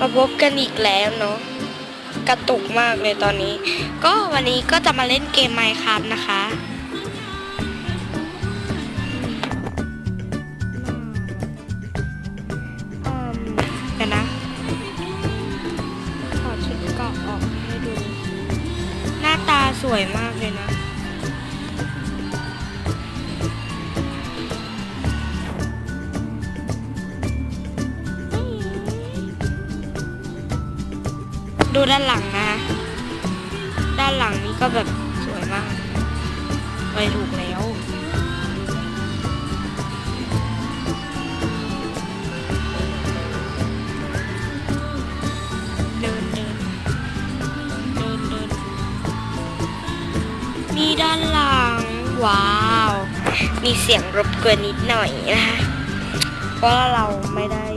มาพบกันอีกแล้วเนาะกระตุกมากเลยตอนนี้ ก็วันนี้ก็จะมาเล่นเกม Minecraft นะคะ เดี๋ยวนะขอชุดเกาะออกให้ดู หน้าตาสวยมากเลยนะ ดูด้านหลังนะ ด้านหลังนี้ก็แบบสวยมากไปถูกแล้ว เดินเดินเดินเดินมีด้านหลัง ว้าว มีเสียงรบกวนนิดหน่อยนะคะ เพราะเราไม่ได้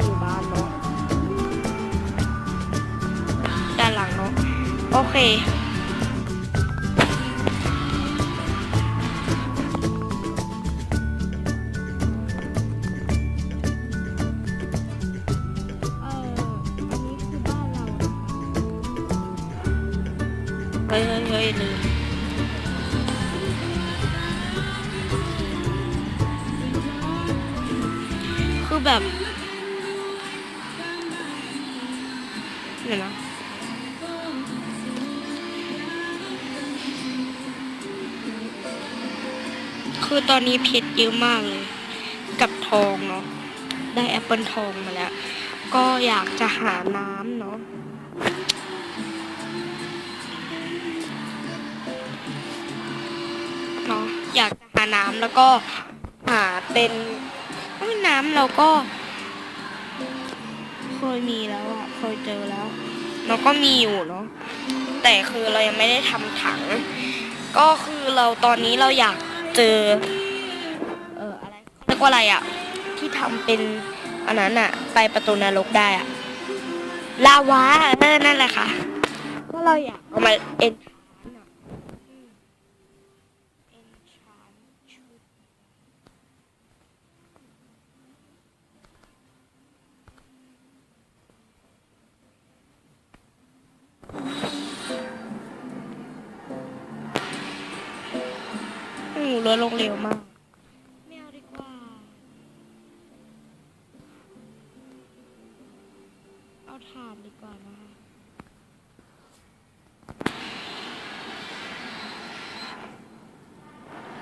โอเคเอออั คือตอนนี้เพชรเยอะมากเลย กับทองเนาะได้แอปเปิลทองมาแล้ว ก็อยากจะหาน้ำเนาะเนาะอยากจะหาน้ำแล้วก็หาเป็นน้ำเราก็เคยมีแล้วอะเคยเจอแล้วเราก็มีอยู่เนาะแต่คือเรายังไม่ได้ทำถัง ก็คือเราตอนนี้เราอยาก เจอ เอออะไรเรียกว่าอะไรอะ ที่ทำเป็นอันนั้นอะ ไปประตูนรกได้อะ ลาวาเออนั่นแหละค่ะก็เราอยากเอามาเอ็น หนูเรือลงเร็วมาก ไม่เอาดีกว่า เอาถ่านดีกว่านะ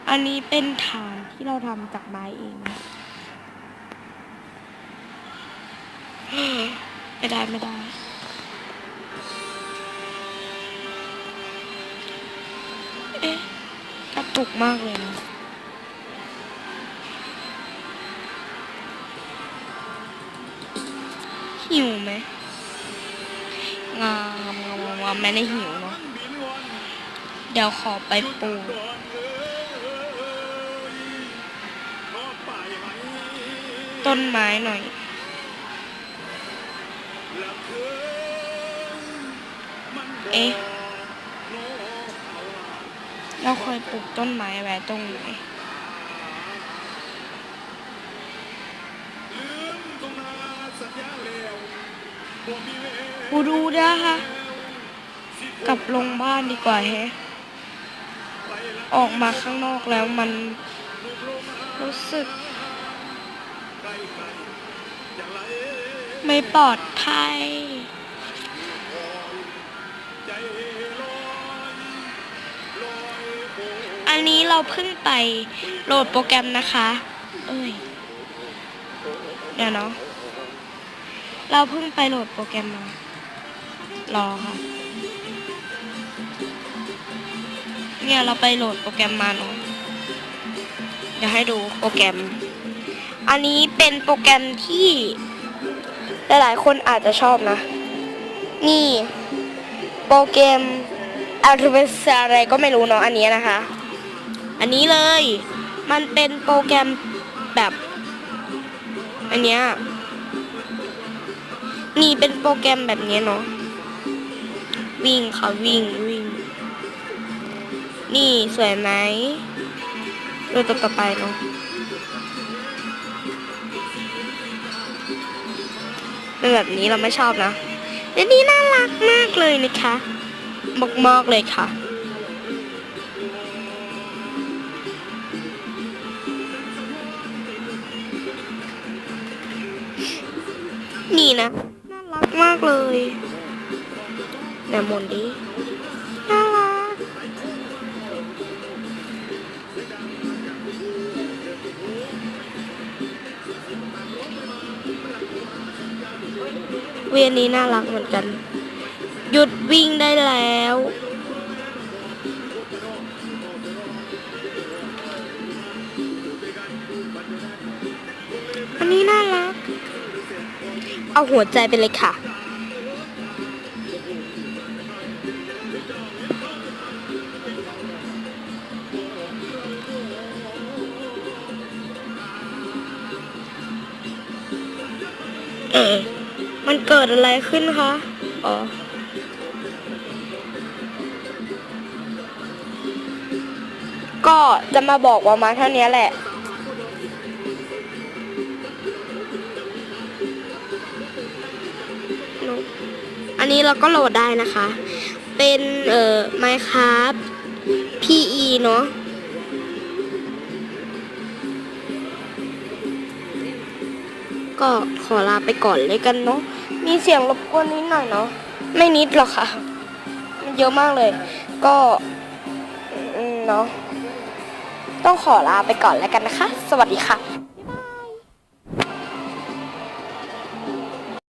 อันนี้เป็นฐานที่เราทำจากไม้เอง ไม่ได้ไม่ไดุ้กมากเลยนะหิวไหมงามงามงามงามไม่ได้หิวเนาะเดี๋ยวขอไปปูต้นไม้หน่อยเอ๊ะ เราเคยปลูกต้นไม้ไว้ตรงไหนกูดูนะคะกลับลงบ้านดีกว่าแฮะ ออกมาข้างนอกแล้วมันรู้สึก ไม่ปลอดภัย อันนี้เราเพิ่งไปโหลดโปรแกรมนะคะ เอ้ย เดี๋ยวเนาะ เราเพิ่งไปโหลดโปรแกรมมารอค่ะ เนี่ยเราไปโหลดโปรแกรมมาเนาะเดี๋ยวให้ดูโปรแกรม อันนี้เป็นโปรแกรมที่ หลายๆ คนอาจจะชอบนะ นี่ โปรแกรม a l t r s อะไรก็ไม่รู้เนาะอันนี้นะคะ อันนี้เลย มันเป็นโปรแกรมแบบ อันเนี้ยนี่เป็นโปรแกรมแบบนี้เนาะวิ่งค่ะวิ่งวิ่ง นี่สวยไหมดูตัวต่อไปเนาะเป็นแบบนี้เราไม่ชอบนะเดี๋ยวนี้น่ารักมากเลยนะคะมากๆเลยค่ะ นี่นะ น่ารักมากเลยแนมมนดีน่ารัก เวียนนี้น่ารักเหมือนกัน หยุดวิ่งได้แล้ว เอาหัวใจไปเลยค่ะเออมันเกิดอะไรขึ้นคะ อ๋อ ก็จะมาบอกว่ามาเท่านี้แหละ นี้เราก็โหลดได้นะคะ เป็นเอ่อ Minecraft PE เนาะก็ขอลาไปก่อนเลยกันเนาะ มีเสียงรบกวนนิดหน่อยเนาะ ไม่นิดหรอกค่ะ มันเยอะมากเลย ก็เนาะ ต้องขอลาไปก่อนแล้วกันนะคะ สวัสดีค่ะ